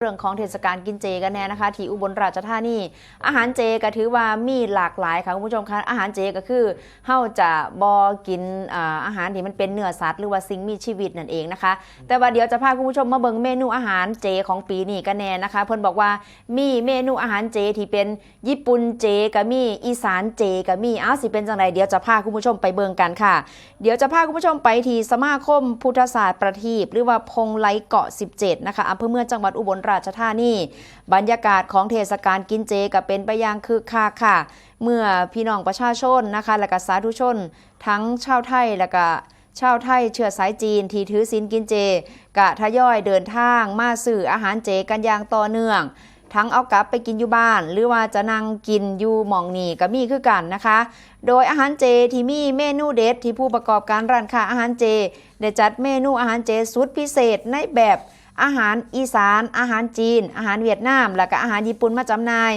เรื่องของเทศกาลกินเจกันแน่นะคะ ที่อุบลราชธานี อาหารเจก็ถือว่ามีหลากหลายค่ะคุณผู้ชมคะอาหารเจก็คือเฮาจะบอกินอาอาหารที่มันเป็นเนื้อสัตว์หรือว่าสิ่งมีชีวิตนั่นเองนะคะ แต่ว่าเดี๋ยวจะพาคุณผู้ชมมาเบิ่งเมนูอาหารเจของปีนี้กันแน่นะคะ เพิ่นบอกว่ามีเมนูอาหารเจที่เป็นญี่ปุ่นเจก็มีอีสานเจก็มีอ้าวสิเป็นจังไดเดี๋ยวจะพาคุณผู้ชมไปเบิ่งกันค่ะ เดี๋ยวจะพาคุณผู้ชมไปที่สมาคมพุทธศาสตร์ประทีปหรือว่าพงไลเกาะ 17นะคะอำเภอเมืองจังหวัดอุบลราชธานี บรรยากาศของเทศกาลกินเจก็เป็นไปอย่างคึกคักค่ะ เมื่อพี่น้องประชาชนนะคะ และก็สาธุชน ทั้งชาวไทยและก็ชาวไทยเชื้อสายจีนที่ถือศีลกินเจ กะทยอยเดินทางมาสื่ออาหารเจกันอย่างต่อเนื่อง ทั้งเอากลับไปกินอยู่บ้าน หรือว่าจะนั่งกินอยู่หมองนี่ก็มีคือกันนะคะ โดยอาหารเจที่มีเมนูเด็ดที่ผู้ประกอบการร้านค้าอาหารเจ ได้จัดเมนูอาหารเจสุดพิเศษในแบบ อาหารอีสาน อาหารจีน อาหารเวียดนาม และก็อาหารญี่ปุ่นมาจำหน่าย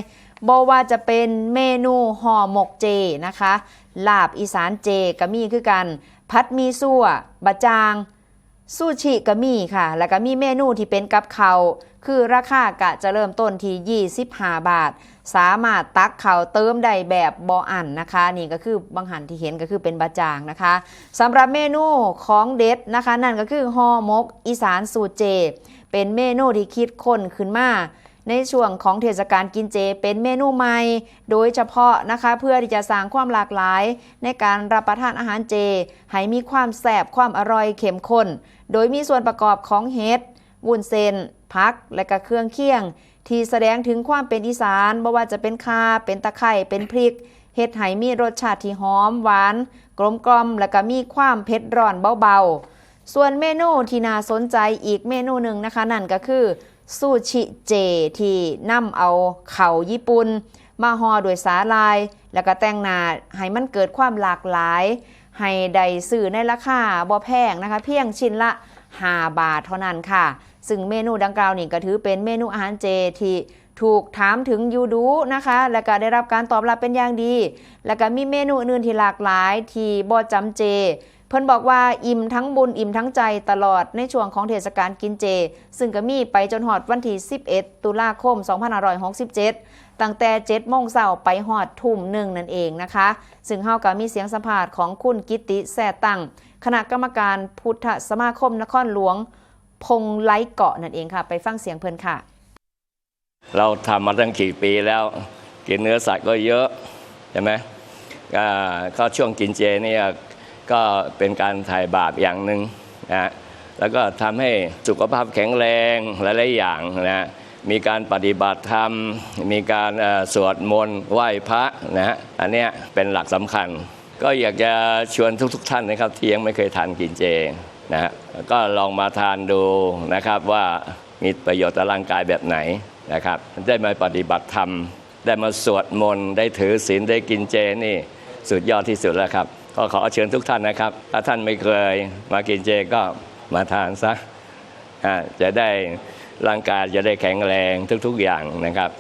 บอว่าจะเป็นเมนูห่อหมกเจนะคะลาบอีสานเจก็มีคือกัน พัดมีซั่วบะจาง ซูชิก็มีค่ะ แล้วก็มีเมนูที่เป็นกับเขาคือราคากะจะเริ่มต้นที่ 25 บาท สามารถตักเขาเติมได้แบบบออันนะคะ นี่ก็คือบางหันที่เห็นก็คือเป็นบะจางนะคะสำหรับเมนูของเด็ดนะคะ นั่นก็คือห่อมกอีสานสูตรเจ เป็นเมนูที่คิดค้นขึ้นมา ในช่วงของเทศกาลกินเจเป็นเมนูใหม่ โดยเฉพาะนะคะเพื่อที่จะสร้างความหลากหลาย ในการรับประทานอาหารเจ ให้มีความแสบความอร่อยเข้มข้น โดยมีส่วนประกอบของเห็ดวุ้นเส้นพัก และก็เครื่องเคียง ที่แสดงถึงความเป็นอีสานบ่ว่าจะเป็นคาเป็นตะไคร่เป็นพริกเห็ดไหมีรสชาติที่หอมหวาน กลมกล่อมและก็มีความเผ็ดร้อนเบาๆ ส่วนเมนูที่น่าสนใจอีกเมนูหนึ่งนะคะ นั่นก็คือ ซูชิเจที่นำเอาเข่าญี่ปุ่นมาห่อด้วยสาลาย แล้วก็แต่งหน้าให้มันเกิดความหลากหลาย ให้ได้สื่อในราคาบ่แพงนะคะ เพียงชิ้นละ 5 บาทเท่านั้นค่ะ ซึ่งเมนูดังกล่าวนี่ก็ถือเป็นเมนูอาหารเจที่ถูกถามถึงยูดูนะคะ และก็ได้รับการตอบรับเป็นอย่างดี แล้วก็มีเมนูอื่นที่หลากหลายที่บ่จำเจ เพิ่นบอกว่าอิ่มทั้งบุญอิ่มทั้งใจตลอดในช่วงของเทศกาลกินเจ ซึ่งก็มีไปจนหอดวันที่ 11 ตุลาคม 2567 ตั้งแต่7โมงเช้าไปหอดทุ่มหนึ่งนั่นเองนะคะ ซึ่งเฮาก็มีเสียงสัมภาษณ์ของคุณกิติแซ่ตั้งคณะกรรมการพุทธสมาคมนครหลวง พงไลเกาะนั่นเองค่ะ ไปฟังเสียงเพิ่นค่ะ เราทำมาตั้งกี่ปีแล้ว กินเนื้อสัตว์ก็เยอะใช่ไหมก็ช่วงกินเจเนี่ย ก็เป็นการถ่ายบาปอย่างหนึ่งนะแล้วก็ทำให้สุขภาพแข็งแรงหลายๆอย่างนะมีการปฏิบัติธรรม มีการสวดมนต์ไหว้พระนะอันเนี้ยเป็นหลักสำคัญ ก็อยากจะชวนทุกๆท่านนะครับที่ยังไม่เคยทานกินเจนะก็ลองมาทานดูนะครับว่ามีประโยชน์ต่อร่างกายแบบไหนนะครับ ได้มาปฏิบัติธรรม ได้มาสวดมนต์ได้ถือศีลได้กินเจนี่สุดยอดที่สุดแล้วครับ ก็ขอเชิญทุกท่านนะครับ ถ้าท่านไม่เคยมากินเจก็มาทานซะจะได้ร่างกายจะได้แข็งแรงทุกๆอย่างนะครับ